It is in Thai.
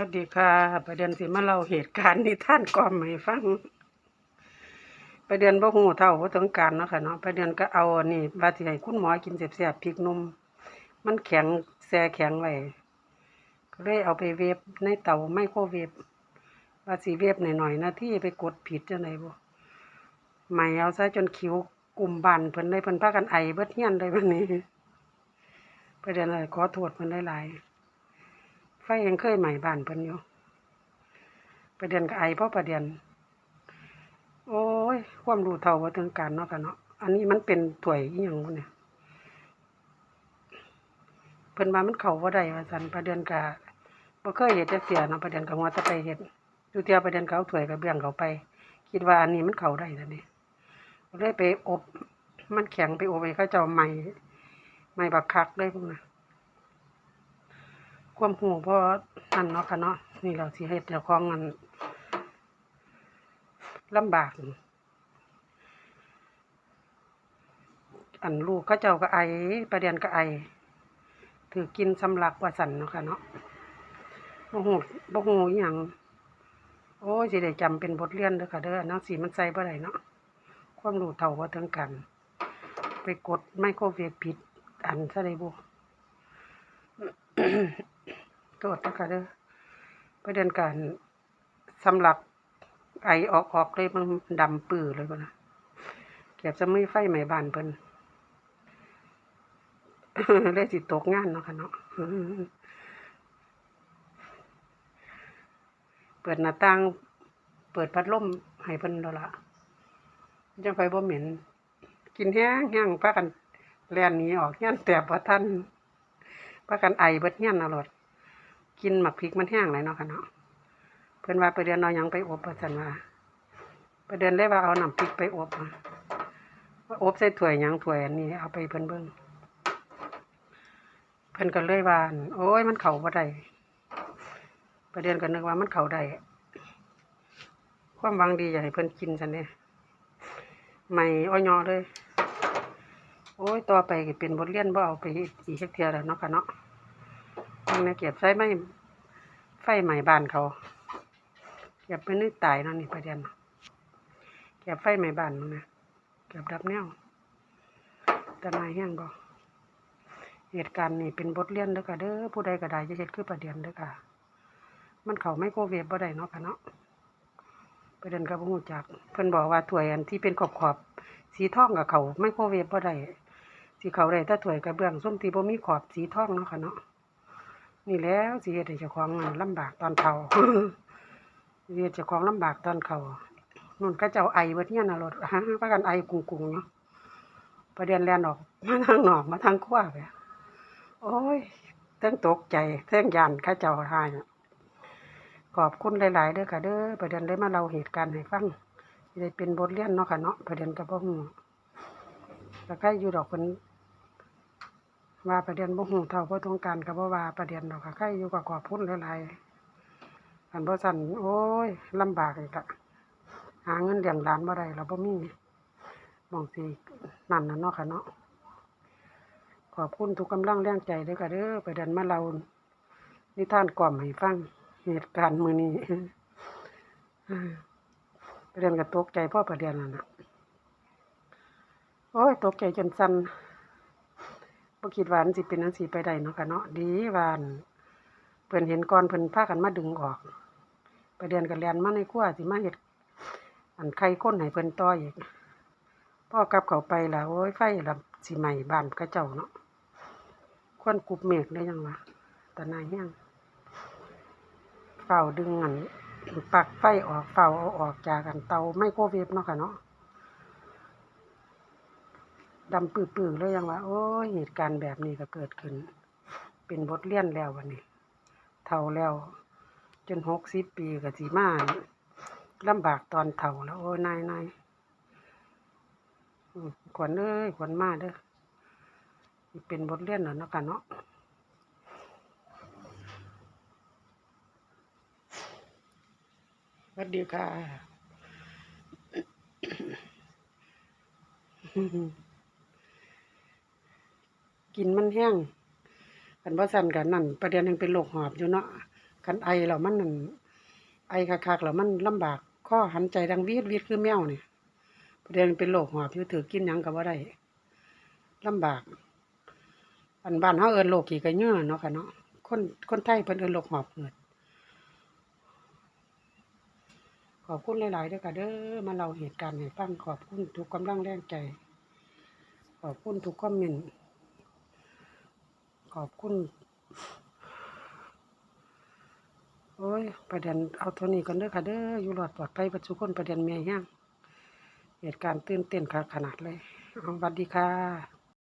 วัสดีค่ะประเด็นสิมาเล่าเหตุการณ์นิทานก่อมให้ฟังประเด็นบ่ฮู้เท่าบ่ถึงการเนาะค่ะเนาะประเด็นก็เอาอันนี้ว่าสิให้คุณหมอกินแซ่บๆพริกนุ่มมันแข็งแช่แข็งไว้ก็เลยเอาไปเวฟในเตาไมโครเวฟว่าสิเวฟหน่อยๆนาทีไปกดผิดจังไดบ่ไหมเอาซะจนคิ้วกลุ่มบันเพิ่นได้เพิ่นพากันไอเบิดเฮียนเลยวันนี้ประเด็นอะไรขอโทษเพิ่นหลายๆ ฟยังเคยใหม่บ้านเพิ่นอยู่ประเด็นก็ไอเพราะประเด็นโอ้ย ความรู้เท่าว่าถึงการเนาะกันเนาะอันนี้มันเป็นถ้วยอีหยังวะเนี่ยเพิ่นว่ามันเข้าบ่าได้ว่าซั่นประเด็นก็บ่เคยเฮ็ดจักเที่ยเนาะประเด็นก็ว่าจะไปเฮ็ดอยู่เที่ยประเด็นเอาถ้วยกับเบื้องเขาไป คิดว่าอันนี้มันเข้าได้ซั่นนี่เลยไปอบ มันแข็งไปอบให้เขาเจ้าใหม่ใหม่บักคักเลยพวกน่ะ ความหูเพราะนั่นเนาะค่ะเนาะนี่เราสิเฮ็ดเจ้าของมันลำบาก อันลูกเขาเจ้าก็ไอประเด็นก็ไอ ถือกินสำลักว่าสันเนาะค่ะเนาะบ่ฮู้บ่ฮู้อีหยังโอ้ยสิได้จำเป็นบทเรียนเด้อค่ะเด้อนาะสิมันใส่บ่ได้เนาะความรู้เท่าบ่ถึงกัน ไปกดไมโครเวฟผิดอันซะได้บ่ โทษนะคะเด้อประเด็นการสำหรับไอออกออกเลยมันดำปื้อเลยนะเก็บจะไม่ไฟใหม่บ้านเพิ่นเลยสิตกงานเนาะค่ะเนาะเปิดหน้าต่าง เปิดพัดลมให้เพิ่นแล้วล่ะจังไฟบ่เหม็น กินแห้งแห้งพากันแล่นนี้ออกเฮียแต่บ่ทันพากันไอเบิดเฮียนเอาโลด กินหมักพริกมันแห้งเลยเนาะค่ะเนาะเพิ่อนว่าไปเดือนเอายังไปอบว่าซั่นว่าไปเดือนเลยว่าเอาหน้ำพริกไปอบว่าอบใส่ถ้วยยังถ้วยอันนี้เอาไปเพิ่นเบิ่งเพิ่นก็เลยว่านโอ้ยมันเข้าบ่ได้ประเด็นก็นึกว่ามันเข้าได้ความหวังดีอยากให้เพิ่นกินซั่นเด้ใหม่อ้อยอเลย โอ้ยต่อไปเป็นบทเรียนบ่เอาไปอีกเทื่อแล้วเนาะค่ะเนาะ งนี้เก็บใช้ไม้ไฟใหม่บ้านเขาเก็บไปนึกตายเนาะนี่ประเด็นเก็บไฟใหม่บ้านนั่นะเก็บดับแนวแต่นายแห้งบ่เหตุการณ์นี่เป็นบทเรียนเด้อค่ะเด้อผู้ใดก็ได้จะเฮ็ดคือประเด็นเด้อค่ะมันเขาไม่โคเวฟบ่ได้เนาะค่ะเนาะประเด็นก็บ่ฮู้จัก เพิ่นบอกว่าถ้วยอันที่เป็นขอบๆสีทองกับเขาไม่โคเวฟบ่ได้สิเขาได้แต่ถ้วยกระเบื้องส้มที่บ่มีขอบสีทองเนาะค่ะเนาะ นี่แล้วสิเฮ็ดเจ้าของลำบากตอนเฒ่าสิเฮ็ดเจ้าของลำบากตอนเขานู่นก็เจ้าไอเบิดเฮียนน่ะรถฮะว่ากันไอกุงๆเนาะประเด็นแล่นออกมาทางหนอกมาทางขวาไปโอ้ยเทั้งตกใจเทั้งยานเขาเจ้าทายขอบคุณหลายๆเด้อค่ะเด้อประเด็นได้มาเล่าเหตุการณ์ให้ฟังสิได้เป็นบทเรียนเนาะค่ะเนาะประเด็นก็บ่ฮู้แต่ใครอยู่ดอกเพิ่น ว่าประเด็นบ่ฮู้เท่าบ่ต้องการก็บ่ว่าประเด็นดอกค่ะใครอยู่ก็ขอบคุณหลายๆอันบ่ซั่นโอ้ยลำบากอีกอะหาเงินเลี้ยงหลานบ่ได้เราบ่มีมองสินั่นน่ะเนาะค่ะเนาะขอบคุณทุกกำลังแรงใจเด้อค่ะเด้อประเด็นมาเล่านิทานกล่อมให้ฟังเหตุการณ์มื้อนี้ประเด็นก็ตกใจเพราะประเด็นนั่นน่ะโอ้ยตกใจจนสั่น บ่คิดว่ามันสิเป็นจังซี่ไปได้เนาะค่ะเนาะดีวันเพิ่นเห็นก่อนเพิ่นพากันมาดึงออกไปเดือนกันแล่นมาในครัวสิมาเฮ็ดอันไข่ข้นให้เพิ่นต่ออีกพอกลับเข้าไปแล่ะโอ้ยไฟละสิไหม้บ้านเขาเจ้าเนาะควนกุบเมฆได้ยังวะตะนายแห้งเฝ้าดึงอันปักไฟออกเฝ้าเอาออกจากกันเตาไมโครเวฟเนาะค่ะเนาะ ดำปื้อๆเลยยังว่า โอ้ยเหตุการณ์แบบนี้ก็เกิดขึ้น เป็นบทเรียนแล้ววันนี้เฒ่าแล้ว จนหกสิบปีก็สิมาลำบากตอนเฒ่าแล้ว โอ้ยนายนายขวัญเอ้ยขวัญมาเด้อเป็นบทเรียนแล้วเนาะกันเนาะสวัสดีค่ะ กินมันแห้งกันบ่สั่นกันนั่น ประเด็นยังเป็นโรคหอบอยู่เนาะคันไอแล้วมันนั่นไอคักๆแล้วมันลำบากข้อหันใจดังวีดวีดคือแมวเนี่ยประเด็นเป็นโรคหอบอยู่ถือกินยังก็บ่ได้ลำบากอันบ้านเฮาเอินโรคขี้กระเยื่อเนาะค่ะเนาะคนคนไทยเพิ่นเอินโรคหอบหืดขอบคุณหลายๆด้อค่ะเด้อมาเล่าเหตุการณ์ให้ฟังขอบคุณทุกกำลังแรงใจ ขอบคุณทุกคอมเมนต์ ขอบคุณ โอ้ยประเด็นเอาตัวนี้กันเด้อค่ะเด้ออยู่หลอดปลอดภัยประจุคนประเด็นเมียแห้งเหตุการณ์ตื่นเต้นขนาดเลยเอาสวัสดีค่ะ